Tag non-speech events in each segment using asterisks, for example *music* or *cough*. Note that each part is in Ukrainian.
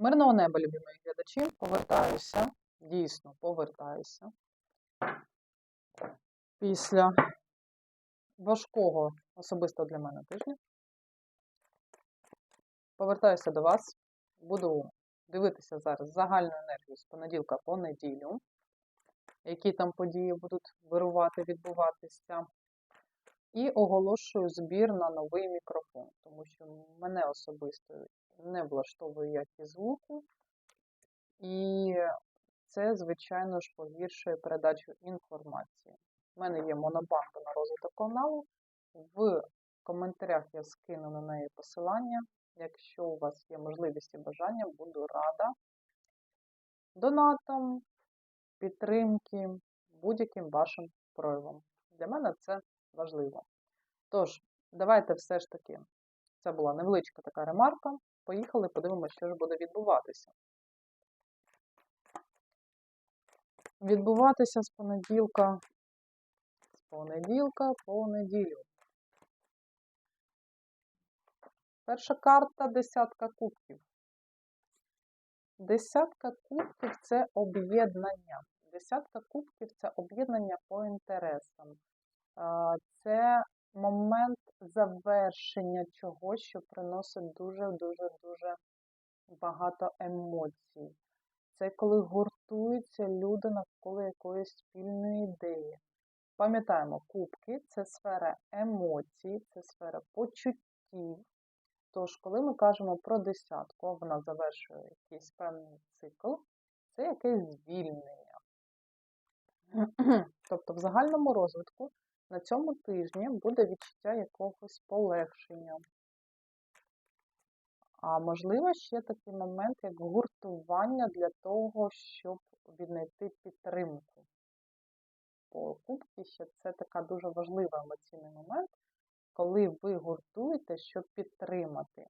Мирного неба, любі мої глядачі, повертаюся, дійсно повертаюся. Після важкого особисто для мене тижня. Повертаюся до вас. Буду дивитися зараз загальну енергію з понеділка по неділю, які там події будуть вирувати, відбуватися. І оголошую збір на новий мікрофон, тому що мене особисто не влаштовує якість звуку, і це, звичайно ж, погіршує передачу інформації. У мене є монобанка на розвиток каналу. В коментарях я скину на неї посилання. Якщо у вас є можливість і бажання, буду рада донатом, підтримки, будь-яким вашим проявом. Для мене це важливо. Тож, давайте все ж таки, це була невеличка така ремарка. Поїхали, подивимося, що ж буде відбуватися. Відбуватися з понеділка, з понеділка по неділю. Перша карта десятка кубків. Десятка кубків це об'єднання. Десятка кубків це об'єднання по інтересам. Це момент завершення чогось, що приносить дуже-дуже-дуже багато емоцій. Це коли гуртуються люди навколо якоїсь спільної ідеї. Пам'ятаємо, кубки це сфера емоцій, це сфера почуттів. Тож, коли ми кажемо про десятку, вона завершує якийсь певний цикл, це якесь звільнення. *clears throat* Тобто, в загальному розвитку на цьому тижні буде відчуття якогось полегшення. А можливо, ще такий момент, як гуртування для того, щоб віднайти підтримку. По кубки ще це така дуже важлива емоційний момент, коли ви гуртуєте, щоб підтримати.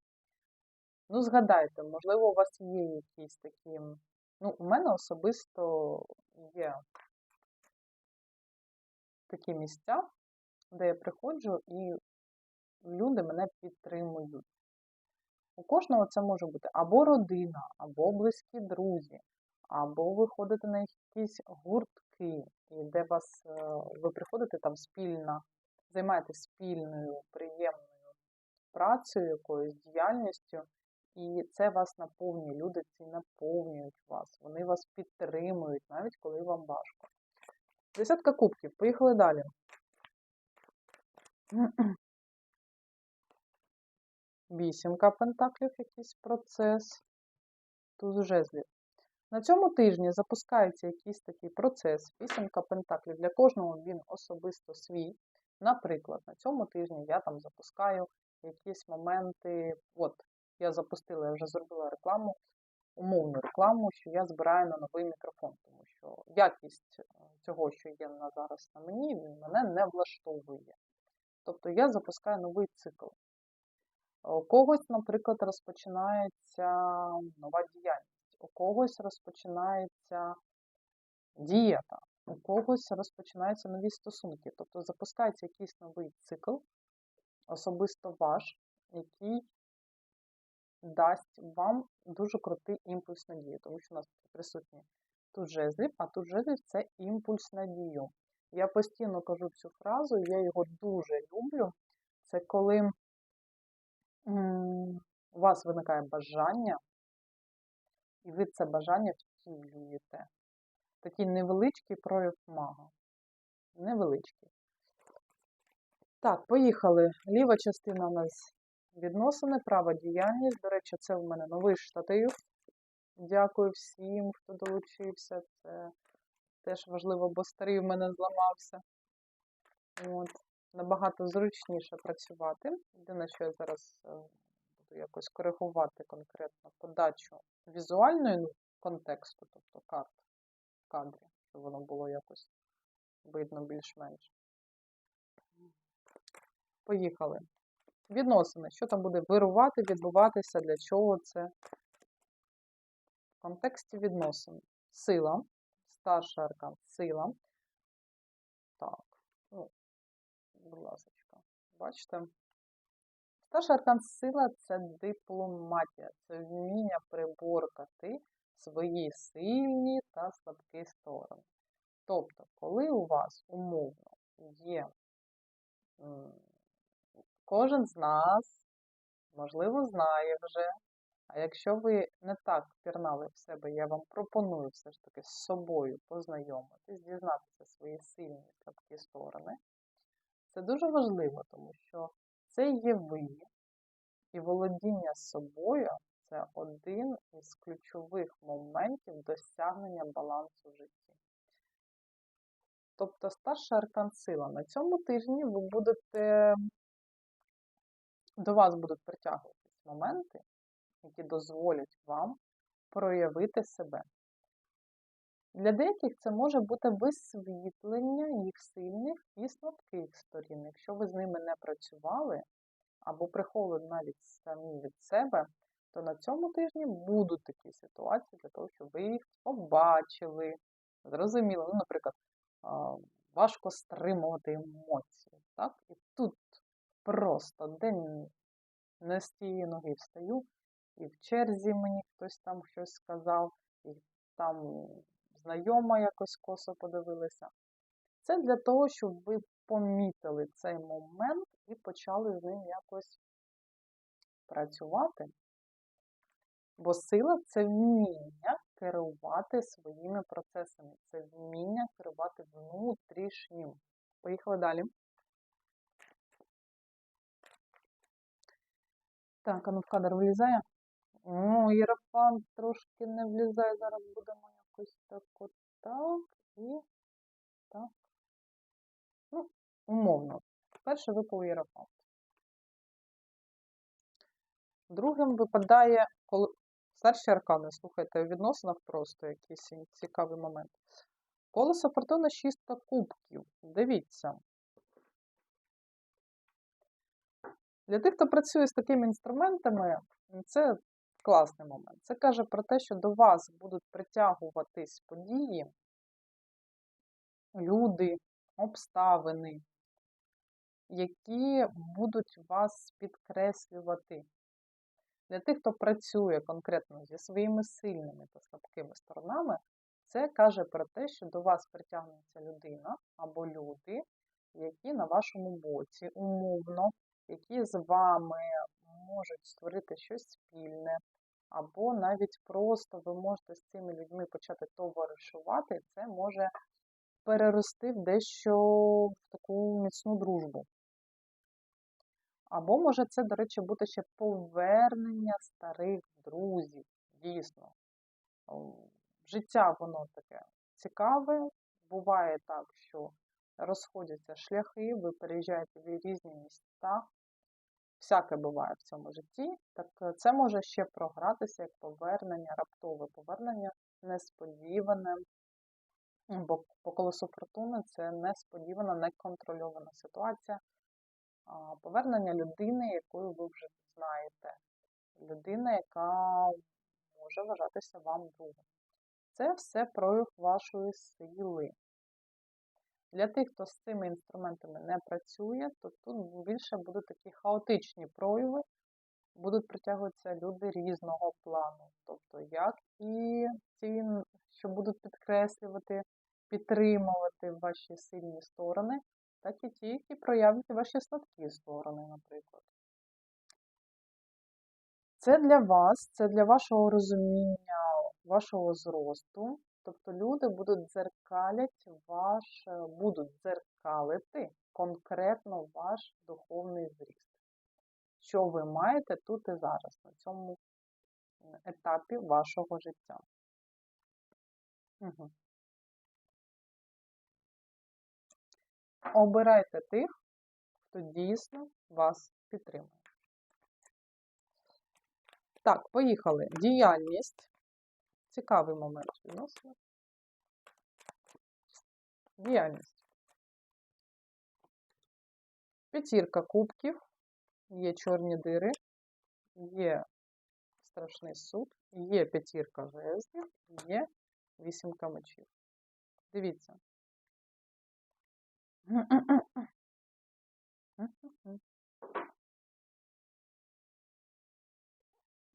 Ну, згадайте, можливо, у вас є якісь такі. Ну, у мене особисто є такі місця, де я приходжу і люди мене підтримують. У кожного це може бути або родина, або близькі друзі, або ви ходите на якісь гуртки, і де вас, е, ви приходите там спільно, займаєтесь спільною, приємною працею, якоюсь діяльністю, і це вас наповнює. Люди ці наповнюють вас, вони вас підтримують, навіть коли вам важко. Десятка кубків. Поїхали далі. *clears throat* Вісімка пентаклів, якийсь процес. Туз жезлів. На цьому тижні запускається якийсь такий процес. Вісімка пентаклів. Для кожного він особисто свій. Наприклад, на цьому тижні я там запускаю якісь моменти. От, я запустила, я вже зробила рекламу умовну рекламу, що я збираю на новий мікрофон, тому що якість е, цього, що є на зараз на мені, він мене не влаштовує. Тобто я запускаю новий цикл. У когось, наприклад, розпочинається нова діяльність, у когось розпочинається дієта, у когось розпочинаються нові стосунки. Тобто запускається якийсь новий цикл, особисто ваш, який дасть вам дуже крутий імпульс надії, тому що у нас присутні тут жезлів, а тут жезлів це імпульс надію. Я постійно кажу цю фразу, я його дуже люблю. Це коли у вас виникає бажання, і ви це бажання втілюєте. Такий невеличкий прояв мага. Невеличкий. Так, поїхали. Ліва частина у нас Відносини, права діяльність. До речі, це в мене новий штатив. Дякую всім, хто долучився. Це теж важливо, бо старий в мене зламався. От. Набагато зручніше працювати. Єдине, що я зараз е, буду якось коригувати конкретно подачу візуальної ну, контексту, тобто карт в кадрі, щоб воно було якось видно більш-менш. Поїхали. Відносини, що там буде вирувати, відбуватися, для чого це? В контексті відносин. Сила, старша аркан, сила. Так, ну, будь ласка, бачите? Старший аркан сила це дипломатія, це вміння приборкати свої сильні та слабкі сторони. Тобто, коли у вас умовно є кожен з нас, можливо, знає вже, а якщо ви не так впірнали в себе, я вам пропоную все ж таки з собою познайомитись, дізнатися свої сильні і слабкі сторони. Це дуже важливо, тому що це є ви, і володіння собою це один із ключових моментів досягнення балансу в житті. Тобто старша аркан сила. На цьому тижні ви будете, до вас будуть притягуватись моменти, які дозволять вам проявити себе. Для деяких це може бути висвітлення їх сильних і слабких сторін. Якщо ви з ними не працювали, або приховують навіть самі від себе, то на цьому тижні будуть такі ситуації для того, щоб ви їх побачили. Зрозуміли, ну, наприклад, важко стримувати емоції. Так? І тут просто день не з тієї ноги встаю, і в черзі мені хтось там щось сказав, і там знайома якось косо подивилася. Це для того, щоб ви помітили цей момент і почали з ним якось працювати. Бо сила це вміння керувати своїми процесами, це вміння керувати внутрішнім. Поїхали далі. Так, а ну в кадр влізає. Ну, Єрофант трошки не влізає. Зараз будемо якось так от так і так. Ну, умовно. Перший випав Єрофант. Другим випадає коли... старші аркани, слухайте, в відносинах просто якийсь цікавий момент. Колесо фортуни 6 кубків. Дивіться. Для тих, хто працює з такими інструментами, це класний момент. Це каже про те, що до вас будуть притягуватись події, люди, обставини, які будуть вас підкреслювати. Для тих, хто працює конкретно зі своїми сильними та слабкими сторонами, це каже про те, що до вас притягнеться людина або люди, які на вашому боці умовно, які з вами можуть створити щось спільне, або навіть просто ви можете з цими людьми почати товаришувати, це може перерости в дещо в таку міцну дружбу. Або може це, до речі, бути ще повернення старих друзів. Дійсно. Життя воно таке цікаве. Буває так, що розходяться шляхи, ви переїжджаєте в різні міста. Всяке буває в цьому житті. Так це може ще програтися як повернення, раптове повернення, несподіване. Бо по колесу фортуни це несподівана, неконтрольована ситуація повернення людини, якою ви вже знаєте. Людина, яка може вважатися вам другом. Це все прояв вашої сили. Для тих, хто з цими інструментами не працює, то тут більше будуть такі хаотичні прояви, будуть притягуватися люди різного плану. Тобто, як і ті, що будуть підкреслювати, підтримувати ваші сильні сторони, так і ті, які проявлять ваші слабкі сторони, наприклад. Це для вас, це для вашого розуміння, вашого зросту. Тобто люди будуть дзеркалять ваш, будуть дзеркалити конкретно ваш духовний зріст. Що ви маєте тут і зараз, на цьому етапі вашого життя. Угу. Обирайте тих, хто дійсно вас підтримує. Так, поїхали. Діяльність. Цікавий момент відносно. Діяльність. П'ятірка кубків, є чорні дири, є страшний суд, є п'ятірка жезлів, є вісімка мечів. Дивіться.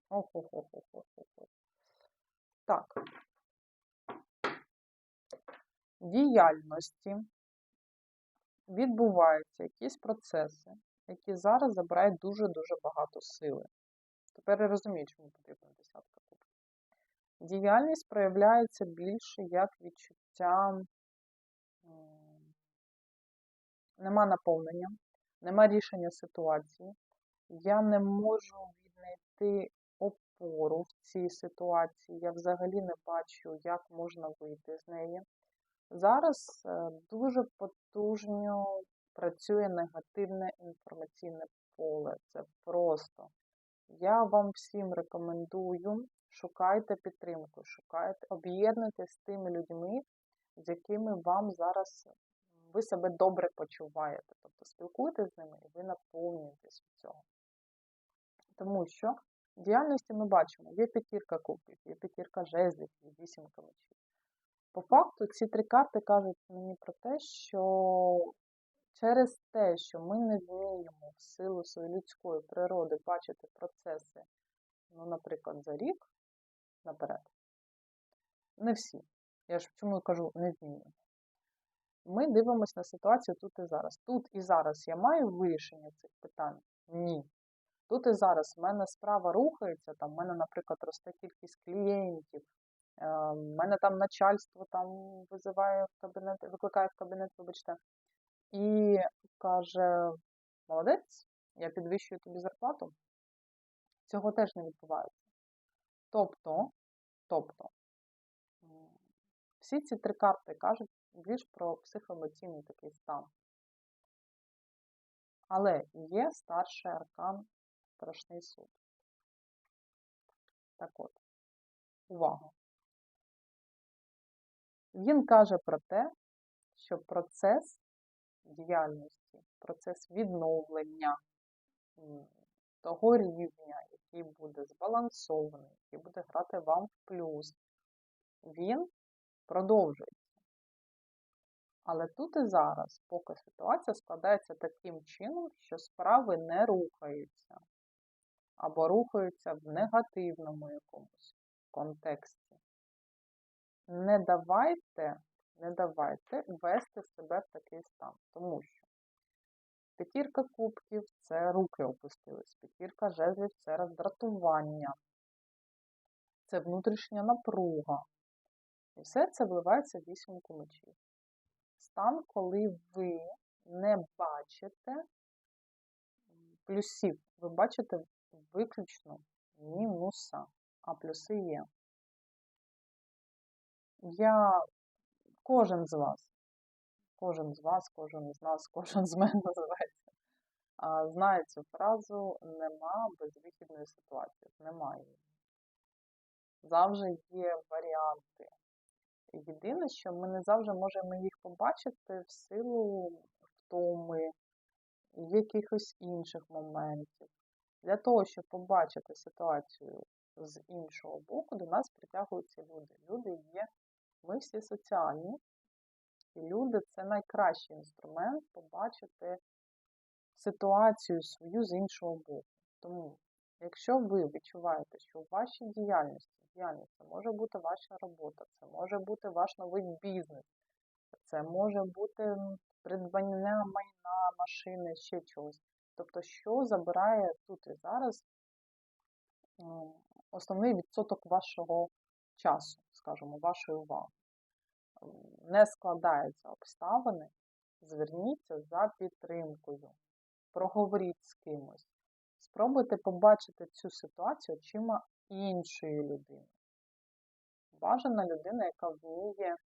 Охо-хо-хо-хо-хо. Так. Діяльності відбуваються якісь процеси, які зараз забирають дуже-дуже багато сили. Тепер я розумію, чому потрібна десятка кубків. Діяльність проявляється більше як відчуття нема наповнення, нема рішення ситуації. Я не можу віднайти опору в цій ситуації. Я взагалі не бачу, як можна вийти з неї. Зараз е, дуже потужно працює негативне інформаційне поле. Це просто. Я вам всім рекомендую, шукайте підтримку, шукайте, об'єднуйтесь з тими людьми, з якими вам зараз ви себе добре почуваєте. Тобто спілкуйтесь з ними і ви наповнюєтесь від цього. Тому що діяльності ми бачимо, є п'ятірка кубків, є п'ятірка жезлів, є вісімка мечів. По факту ці три карти кажуть мені про те, що через те, що ми не вміємо в силу своєї людської природи бачити процеси, ну, наприклад, за рік наперед, не всі. Я ж чому кажу не вміємо. Ми дивимося на ситуацію тут і зараз. Тут і зараз я маю вирішення цих питань? Ні. Тут і зараз в мене справа рухається, там в мене, наприклад, росте кількість клієнтів, е, в мене там начальство там визиває в кабінет, викликає в кабінет, вибачте, і каже: молодець, я підвищую тобі зарплату. Цього теж не відбувається. Тобто, тобто, всі ці три карти кажуть більш про психоемоційний такий стан. Але є старший аркан страшний суд. Так от, увага. Він каже про те, що процес діяльності, процес відновлення того рівня, який буде збалансований, який буде грати вам в плюс, він продовжується. Але тут і зараз, поки ситуація складається таким чином, що справи не рухаються, або рухаються в негативному якомусь контексті. Не давайте, не давайте вести себе в такий стан, тому що п'ятірка кубків це руки опустились, п'ятірка жезлів це роздратування, це внутрішня напруга. І все це вливається в вісімку мечів. Стан, коли ви не бачите плюсів, ви бачите виключно мінуса, а плюси є. Я, кожен з вас, кожен з вас, кожен з нас, *laughs* кожен з мене називається, знає цю фразу нема безвихідної ситуації. Немає. Завжди є варіанти. Єдине, що ми не завжди можемо їх побачити в силу втоми, якихось інших моментів. Для того, щоб побачити ситуацію з іншого боку, до нас притягуються люди. Люди є, ми всі соціальні, і люди це найкращий інструмент побачити ситуацію свою з іншого боку. Тому, якщо ви відчуваєте, що у вашій діяльності, діяльність це може бути ваша робота, це може бути ваш новий бізнес, це може бути придбання майна, машини, ще чогось. Тобто, що забирає тут і зараз основний відсоток вашого часу, скажімо, вашої уваги. Не складаються обставини, зверніться за підтримкою, проговоріть з кимось. Спробуйте побачити цю ситуацію очима іншої людини. Бажана людина, яка вміє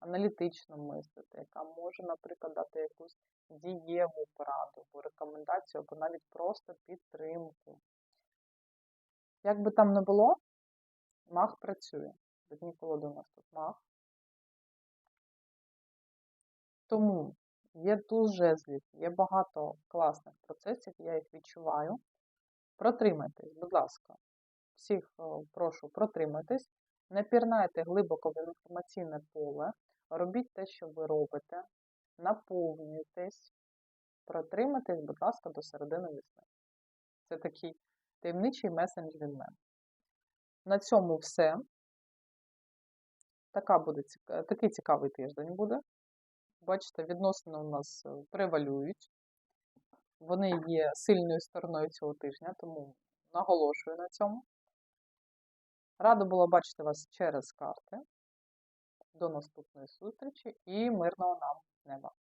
аналітично мислити, яка може, наприклад, дати якусь дієву пораду, або рекомендацію, або навіть просто підтримку. Як би там не було, маг працює. Дні колоди у нас тут маг. Тому є туз жезлів, є багато класних процесів, я їх відчуваю. Протримайтесь, будь ласка, всіх е, прошу протримайтесь, не пірнайте глибоко в інформаційне поле, робіть те, що ви робите, наповнюйтесь, протримайтесь, будь ласка, до середини весни. Це такий таємничий месендж від мене. На цьому все. Така буде, такий цікавий тиждень буде. Бачите, відносини у нас е, превалюють. Вони є сильною стороною цього тижня, тому наголошую на цьому. Рада була бачити вас через карти. До наступної зустрічі і мирного нам неба!